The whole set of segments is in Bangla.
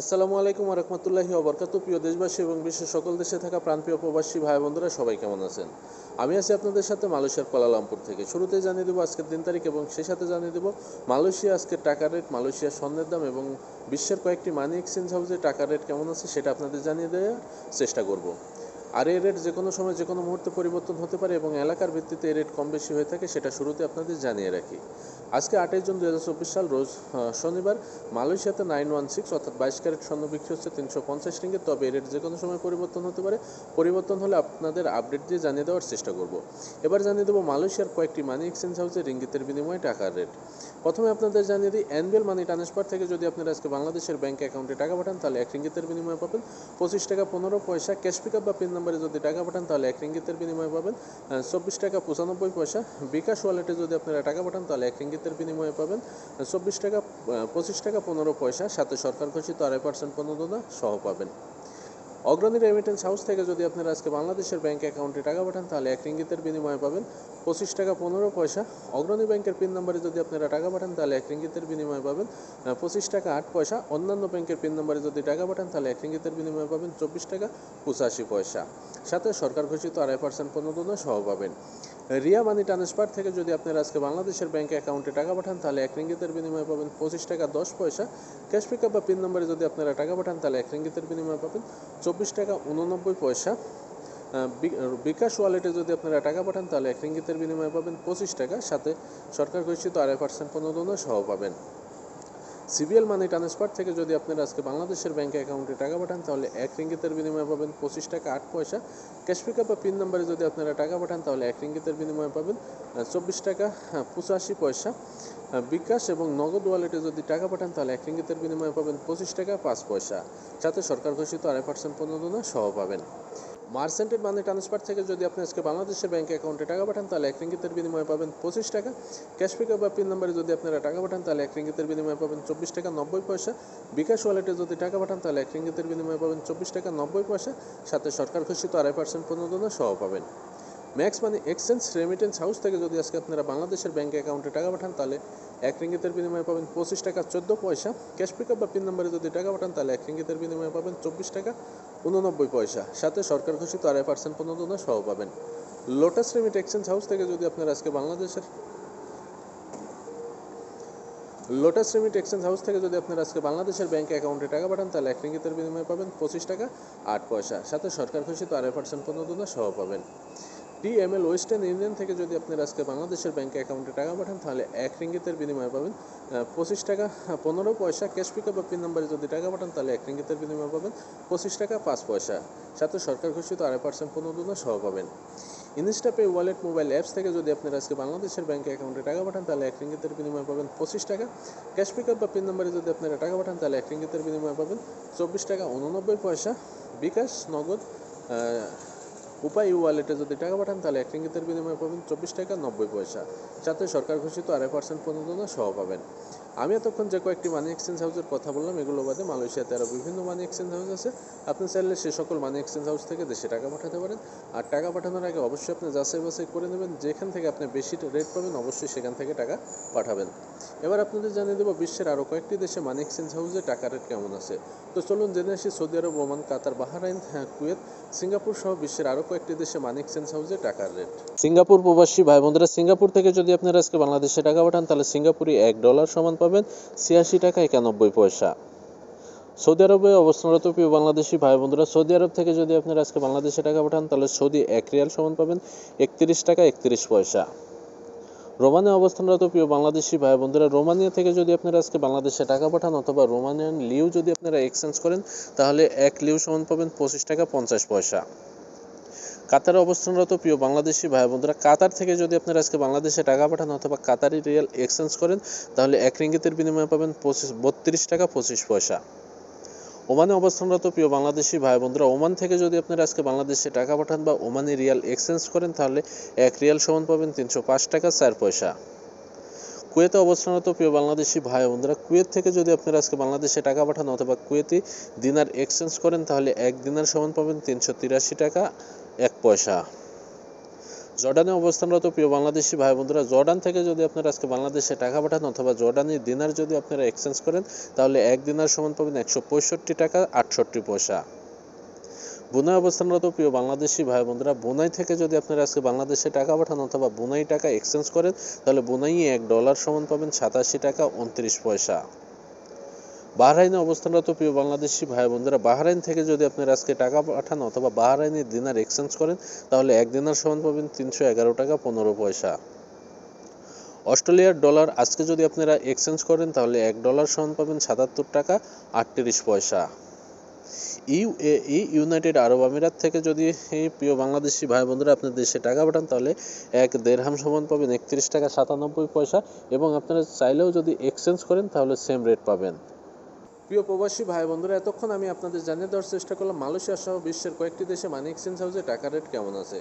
আসসালামু আলাইকুম রহমতুল্লাহি অবরকাত প্রিয় দেশবাসী এবং বিশ্বের সকল দেশে থাকা প্রাণপ্রিয় প্রবাসী ভাই বোনরা সবাই কেমন আছেন? আমি আছি আপনাদের সাথে মালয়েশিয়ার কোলালামপুর থেকে। শুরুতে জানিয়ে দেবো আজকের দিন তারিখ এবং সেই সাথে জানিয়ে দেবো মালয়েশিয়া আজকের টাকার রেট, মালয়েশিয়ার স্বর্ণের দাম এবং বিশ্বের কয়েকটি মানি এক্সচেঞ্জ হাউসে টাকার রেট কেমন আছে সেটা আপনাদের জানিয়ে দেওয়ার চেষ্টা করব। আর এই রেট যে কোনো সময় যে কোনো মুহূর্তে পরিবর্তন হতে পারে এবং এলাকার ভিত্তিতে এই রেট কম বেশি হয়ে থাকে, সেটা শুরুতে আপনাদের জানিয়ে রাখি। আজকে আঠাশ জুন দু হাজার চব্বিশ সাল, রোজ শনিবার মালয়েশিয়াতে নাইন ওয়ান সিক্স অর্থাৎ বাইশ ক্যারেট স্বর্ণ বিক্রি হচ্ছে তিনশো পঞ্চাশ রিঙ্গিত। তবে এই রেট যে কোনো সময় পরিবর্তন হতে পারে। পরিবর্তন হলে আপনাদের আপডেট দিয়ে জানিয়ে দেওয়ার চেষ্টা করব। এবার জানিয়ে দেবো মালয়েশিয়ার কয়েকটি মানি এক্সচেঞ্জ হাউসে রিঙ্গিতের বিনিময়ে টাকার রেট প্রথমে আপনাদের জানিয়ে দিই অ্যানুয়াল মানি ট্রান্সফার থেকে যদি আপনারা আজকে বাংলাদেশের ব্যাংক অ্যাকাউন্টে টাকা পাঠান, তাহলে এক রিঙ্গিতের বিনিময়ে পাবেন পঁচিশ টাকা পনেরো পয়সা ক্যাশ পিকআপ বা পিন নাম্বারে যদি টাকা পাঠান, তাহলে এক রিঙ্গিতের বিনিময়ে পাবেন চব্বিশ টাকা পঁচানব্বই পয়সা। বিকাশ ওয়ালেটে যদি আপনারা টাকা পাঠান, তাহলে এক রিঙ্গিতের বিনিময়ে পাবেন চব্বিশ টাকা পঁচিশ টাকা পনেরো পয়সা। সাথে সরকার ঘোষিত আড়াই পার্সেন্ট প্রণোদনা সহ পাবেন। অগ্রণী রেমিটেন্স হাউস থেকে যদি আপনারা আজকে বাংলাদেশের ব্যাংক অ্যাকাউন্টে টাকা পাঠান, তাহলে এক রিঙ্গিতের বিনিময়ে পাবেন পঁচিশ টাকা পনেরো পয়সা। অগ্রণী ব্যাংকের পিন নাম্বারে যদি আপনারা টাকা পাঠান, তাহলে এক রিঙ্গিতের বিনিময়ে পাবেন পঁচিশ টাকা আট পয়সা। অন্যান্য ব্যাংকের পিন নাম্বারে যদি টাকা পাঠান, তাহলে এক রিঙ্গিতের বিনিময়ে পাবেন চব্বিশ টাকা পঁচাশি পয়সা। সাথে সরকার ঘোষিত আড়াই পার্সেন্ট পণ্য সহ পাবেন। রিয়া মানি ট্রান্সফার থেকে যদি আপনারা আজকে বাংলাদেশের ব্যাংক অ্যাকাউন্টে টাকা পাঠান, তাহলে এক রিঙ্গিতের বিনিময়ে পাবেন পঁচিশ টাকা দশ পয়সা। ক্যাশ পিকআপ বা পিন নম্বরে যদি আপনারা টাকা পাঠান, তাহলে এক রিঙ্গিতের বিনিময়ে পাবেন চব্বিশ টাকা উননব্বই পয়সা। বিকাশ ওয়ালেটে যদি আপনারা টাকা পাঠান, তাহলে এক রিঙ্গিতের বিনিময়ে পাবেন পঁচিশ টাকা। সাথে সরকার ঘোষিত আড়াই পার্সেন্ট প্রণোদনা সহ পাবেন। সিবিএল মানি ট্রান্সফার থেকে যদি আপনারা আজকে বাংলাদেশের ব্যাংক অ্যাকাউন্টে টাকা পাঠান তাহলে এক রিঙ্গিতের বিনিময়ে পাবেন পঁচিশ টাকা আট পয়সা। ক্যাশ পিকআপ বা পিন নাম্বারে যদি আপনারা টাকা পাঠান তাহলে এক রিঙ্গিতের বিনিময়ে পাবেন চব্বিশ টাকা হ্যাঁ, পঁচাশি পয়সা। বিকাশ এবং নগদ ওয়ালেটে যদি টাকা পাঠান তাহলে এক রিঙ্গিতের বিনিময়ে পাবেন পঁচিশ টাকা পাঁচ পয়সা। সাথে সরকার ঘোষিত আড়াই পার্সেন্ট প্রণোদনা সহ পাবেন। মার্সেন্টেড মানি ট্রান্সফার থেকে যদি আপনি আজকে বাংলাদেশের ব্যাংক অ্যাকাউন্টে টাকা পাঠান, তাহলে এক রিঙ্গিতের বিনিময়ে পাবেন পঁচিশ টাকা। ক্যাশ পিকআপ বা পিন নাম্বারে যদি আপনারা টাকা পাঠান, তাহলে এক রিঙ্গিতের বিনিময়ে পাবেন চব্বিশ টাকা নব্বই পয়সা। বিকাশ ওয়ালেটে যদি টাকা পাঠান, তাহলে এক রিঙ্গিতের বিনিময়ে পাবেন চব্বিশ টাকা নব্বই পয়সা। সাথে সরকার ঘোষিত আড়াই পার্সেন্ট প্রণোদনা সহ পাবেন। ম্যাক্স মানে এক্সচেঞ্জ রেমিটেন্স হাউস থেকে যদি আজকে আপনারা বাংলাদেশের ব্যাংক অ্যাকাউন্টে টাকা পাঠান, তাহলে এক রিঙ্গিতের বিনিময়ে পাবেন পঁচিশ টাকা চোদ্দ পয়সা। ক্যাশ পিকআপ বা পিন নাম্বারে যদি টাকা পাঠান, তাহলে এক রিঙ্গিতের বিনিময়ে পাবেন চব্বিশ টাকা উননব্বই পয়সা। সাথে সরকার ঘোষিত আড়াই পার্সেন্ট প্রণোদনা সহ পাবেন। লোটাস রেমিট এক্সচেঞ্জ হাউস থেকে যদি আপনারা আজকে বাংলাদেশের লোটাস রেমিট এক্সচেঞ্জ হাউস থেকে যদি আপনারা আজকে বাংলাদেশের ব্যাংক অ্যাকাউন্টে টাকা পাঠান, তাহলে এক রিঙ্গিতের বিনিময়ে পাবেন পঁচিশ টাকা, আট পয়সা। সাথে সরকার ঘোষিত আড়াই পার্সেন্ট প্রণোদনা সহ পাবেন। ডিএমএল ওয়েস্টার্ন ইউনিয়ন থেকে যদি আপনারা আজকে বাংলাদেশের ব্যাংক অ্যাকাউন্টে টাকা পাঠান, তাহলে এক রিঙ্গিতের বিনিময়ে পাবেন পঁচিশ টাকা পনেরো পয়সা ক্যাশ পিকআপ বা পিন নাম্বারে যদি টাকা পাঠান, তাহলে এক রিঙ্গিতের বিনিময়ে পাবেন পঁচিশ টাকা, পাঁচ পয়সা। সাথে সরকার ঘোষিত আড়াই পার্সেন্ট প্রণোদনা সহ পাবেন। ইনস্টাপে ওয়ালেট মোবাইল অ্যাপস থেকে যদি আপনারা আজকে বাংলাদেশের ব্যাংক অ্যাকাউন্টে টাকা পাঠান, তাহলে এক রিঙ্গিতের বিনিময়ে পাবেন পঁচিশ টাকা। ক্যাশ পিকআপ বা পিন নাম্বারে যদি আপনারা টাকা পাঠান, তাহলে এক রিঙ্গিতের বিনিময়ে পাবেন চব্বিশ টাকা, উননব্বই পয়সা। বিকাশ, নগদ উপায় ওয়ালেটে যদি টাকা পাঠান তাহলে এক রিঙ্গিতের বিনিময়ে পাবেন চব্বিশ টাকা নব্বই পয়সা। সাথে সরকার ঘোষিত আড়াই পার্সেন্ট প্রণোদনা সহ পাবেন। আমি এতক্ষণ যে কয়েকটি মানি এক্সচেঞ্জ হাউসের কথা বললাম এগুলো বাদে মালয়েশিয়াতে আরও বিভিন্ন মানি এক্সচেঞ্জ হাউস আছে। আপনি চাইলে সে সকল মানি এক্সচেঞ্জ হাউস থেকে দেশে টাকা পাঠাতে পারেন। আর টাকা পাঠানোর আগে অবশ্যই আপনি যাচাই বাছাই করে নেবেন। যেখান থেকে আপনি বেশি রেট পাবেন অবশ্যই সেখান থেকে টাকা পাঠাবেন। এবার আপনাদের জানিয়ে দেবো বিশ্বের আরও কয়েকটি দেশে মানি এক্সচেঞ্জ হাউসে টাকা রেট কেমন আছে? তো চলুন জেনে আসি Saudi Arab Oman Qatar Bahrain হ্যাঁ, কুয়েত সিঙ্গাপুর সহ বিশ্বের আরও কয়েকটি দেশে মানি এক্সচেঞ্জ হাউসে টাকার রেট। সিঙ্গাপুর প্রবাসী ভাই বোনরা সিঙ্গাপুর থেকে যদি আপনারা আজকে বাংলাদেশে টাকা পাঠান, তাহলে সিঙ্গাপুরি এক ডলার সমান পাবেন ছিয়াশি টাকা একানব্বই পয়সা। সৌদি আরবে অবস্থানরত প্রিয় বাংলাদেশি ভাই বোনরা সৌদি আরব থেকে যদি আপনারা আজকে বাংলাদেশে টাকা পাঠান, তাহলে সৌদি এক রিয়াল সমান পাবেন একত্রিশ টাকা একত্রিশ পয়সা। রোমানিয়া অবস্থানরত প্রিয় বাংলাদেশি ভাই বোনরা রোমানিয়া থেকে যদি আপনারা আজকে বাংলাদেশে টাকা পাঠান অথবা রোমানিয়ান লিউ যদি আপনারা এক্সচেঞ্জ করেন, তাহলে এক লিউ সমান পাবেন পঁচিশ টাকা পঞ্চাশ পয়সা। কাতারে অবস্থানরত প্রিয় বাংলাদেশি ভাই বোনরা কাতার থেকে যদি আপনারা আজকে বাংলাদেশে টাকা পাঠান অথবা কাতারি রিয়াল এক্সচেঞ্জ করেন, তাহলে এক রিঙ্গিতের বিনিময়ে পাবেন পঁচিশ, বত্রিশ টাকা পঁচিশ পয়সা। ওমানে অবস্থানরত প্রিয় বাংলাদেশি ভাই বোনরা ওমান থেকে যদি আপনারা আজকে বাংলাদেশে টাকা পাঠান বা ওমানি রিয়াল এক্সচেঞ্জ করেন, তাহলে এক রিয়াল সমান পাবেন তিনশো পাঁচ টাকা চার পয়সা। কুয়েতে অবস্থানরত প্রিয় বাংলাদেশি ভাই বোনরা কুয়েত থেকে যদি আপনারা আজকে বাংলাদেশে টাকা পাঠান অথবা কুয়েতি দিনার এক্সচেঞ্জ করেন, তাহলে এক দিনার সমান পাবেন তিনশো তিরাশি টাকা এক পয়সা। জর্ডানে অবস্থানরত প্রিয় বাংলাদেশি ভাই বন্ধুরা, জর্ডান থেকে যদি আপনারা আজকে বাংলাদেশে টাকা পাঠান অথবা জর্ডানের দিনার যদি আপনারা এক্সচেঞ্জ করেন, তাহলে এক দিনার সমান পাবেন একশো পঁয়ষট্টি টাকা আটষট্টি পয়সা। বুনাই অবস্থানরত প্রিয় বাংলাদেশি ভাই বন্ধুরা, বুনাই থেকে যদি আপনারা আজকে বাংলাদেশে টাকা পাঠান অথবা বুনাই টাকা এক্সচেঞ্জ করেন, তাহলে বুনাই এক ডলার সমান পাবেন সাতাশি টাকা উনত্রিশ পয়সা। বাহরাইনে অবস্থানরত প্রিয় বাংলাদেশি ভাই বন্ধুরা বাহরাইন থেকে যদি আপনারা আজকে টাকা পাঠান অথবা বাহরাইনের দিনার এক্সচেঞ্জ করেন, তাহলে এক দিনার সমান পাবেন তিনশো এগারো টাকা পনেরো পয়সা। অস্ট্রেলিয়ার ডলার আজকে যদি আপনারা এক্সচেঞ্জ করেন, তাহলে এক ডলার সমান পাবেন সাতাত্তর টাকা আটত্রিশ পয়সা। ইউএই ইউনাইটেড আরব আমিরাত থেকে যদি এই প্রিয় বাংলাদেশি ভাই বন্ধুরা আপনার দেশে টাকা পাঠান, তাহলে এক দেড়হাম সমান পাবেন একত্রিশ টাকা সাতানব্বই পয়সা এবং আপনারা চাইলেও যদি এক্সচেঞ্জ করেন, তাহলে সেম রেট পাবেন। প্রিয় প্রবাসী ভাই বন্ধুরা, এতক্ষণ আমি আপনাদের জানিয়ে দেওয়ার চেষ্টা করলাম, মালয়েশিয়া সহ বিশ্বের কয়েকটি দেশে মানি এক্সচেঞ্জ হাউসে টাকার রেট কেমন আছে।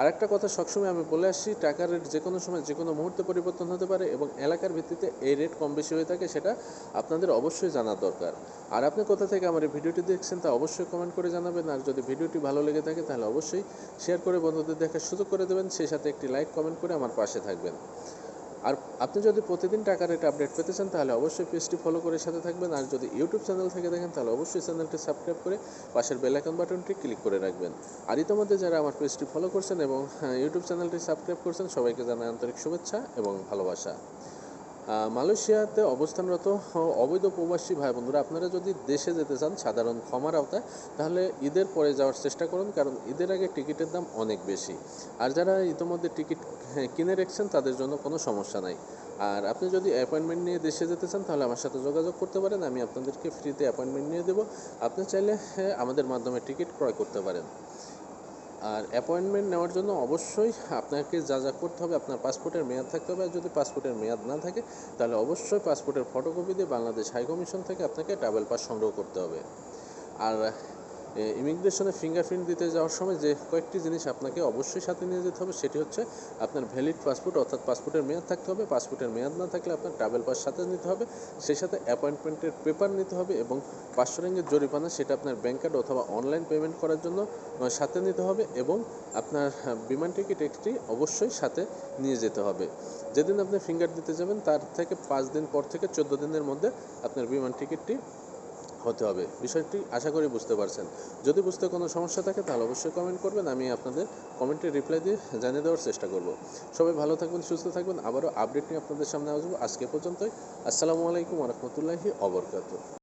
আর একটা কথা, সবসময় আমি বলে আসছি, টাকার রেট যে কোনো সময়, যে কোনো মুহূর্তে পরিবর্তন হতে পারে এবং এলাকার ভিত্তিতে এই রেট কম বেশি হয়ে থাকে, সেটা আপনাদের অবশ্যই জানার দরকার। আর আপনি কোথা থেকে আমার এই ভিডিওটি দেখছেন, তা অবশ্যই কমেন্ট করে জানাবেন, আর যদি ভিডিওটি ভালো লেগে থাকে, তাহলে অবশ্যই শেয়ার করে বন্ধুদের দেখার সুযোগ করে দেবেন, সেই সাথে একটি লাইক কমেন্ট করে আমার পাশে থাকবেন। আর আপনি যদি প্রতিদিন টাকার রেট আপডেট পেতে চান, তাহলে অবশ্যই পেজটি ফলো করে সাথে থাকবেন। আর যদি ইউটিউব চ্যানেল থেকে দেখেন, তাহলে অবশ্যই চ্যানেলটি সাবস্ক্রাইব করে পাশের বেল আইকন বাটনটি ক্লিক করে রাখবেন। আর ইতিমধ্যে যারা আমার পেজটি ফলো করছেন এবং ইউটিউব চ্যানেলটি সাবস্ক্রাইব করছেন, সবাইকে জানাই আন্তরিক শুভেচ্ছা এবং ভালোবাসা। মালয়েশিয়াতে অবস্থানরত অবৈধ প্রবাসী ভাই বন্ধুরা আপনারা যদি দেশে যেতে চান সাধারণ ক্ষমার আওতায় তাহলে ঈদের পরে যাওয়ার চেষ্টা করুন কারণ ঈদের আগে টিকিটের দাম অনেক বেশি। আর যারা ইতিমধ্যে টিকিট কিনে রেখেছেন তাদের জন্য কোনো সমস্যা নাই। আর আপনি যদি অ্যাপয়েন্টমেন্ট নিয়ে দেশে যেতে চান তাহলে আমার সাথে যোগাযোগ করতে পারেন আমি আপনাদেরকে ফ্রিতে অ্যাপয়েন্টমেন্ট নিয়ে দেবো। আপনি চাইলে হ্যাঁ, আমাদের মাধ্যমে টিকিট ক্রয় করতে পারেন। আর অ্যাপয়েন্টমেন্ট নেওয়ার জন্য অবশ্যই আপনাকে যা যা করতে হবে, আপনার পাসপোর্টের মেয়াদ থাকতে হবে। আর যদি পাসপোর্টের মেয়াদ না থাকে, তাহলে অবশ্যই পাসপোর্টের ফটোকপি দিয়ে বাংলাদেশ হাইকমিশন থেকে আপনাকে ট্রাভেল পাস সংগ্রহ করতে হবে। আর ইমিগ্রেশনে ফিঙ্গারপ্রিন্ট দিতে যাওয়ার সময় যে কয়েকটি জিনিস আপনাকে অবশ্যই সাথে নিয়ে যেতে হবে, সেটি হচ্ছে আপনার ভ্যালিড পাসপোর্ট, অর্থাৎ পাসপোর্টের মেয়াদ থাকতে হবে। পাসপোর্টের মেয়াদ না থাকলে আপনার ট্রাভেল পাস সাথে নিতে হবে। সেই সাথে অ্যাপয়েন্টমেন্টের পেপার নিতে হবে এবং পাঁচশো রেঙ্গের জরিমানা, সেটা আপনার ব্যাংক কার্ড অথবা অনলাইন পেমেন্ট করার জন্য সাথে নিতে হবে এবং আপনার বিমান টিকিট একটি অবশ্যই সাথে নিয়ে যেতে হবে। যেদিন আপনি ফিঙ্গার দিতে যাবেন, তার থেকে পাঁচ দিন পর থেকে চোদ্দ দিনের মধ্যে আপনার বিমান টিকিটটি হতে হবে। বিষয়টি আশা করি বুঝতে পারছেন। যদি বুঝতে কোনো সমস্যা থাকে, তাহলে অবশ্যই কমেন্ট করবেন। আমি আপনাদের কমেন্টে রিপ্লাই দিয়ে জানিয়ে দেওয়ার চেষ্টা করব। সবাই ভালো থাকবেন, সুস্থ থাকবেন। আবারও আপডেট নিয়ে আপনাদের সামনে আসব। আজকে পর্যন্তই। আসসালামু আলাইকুম রহমতুল্লাহি অবরকাত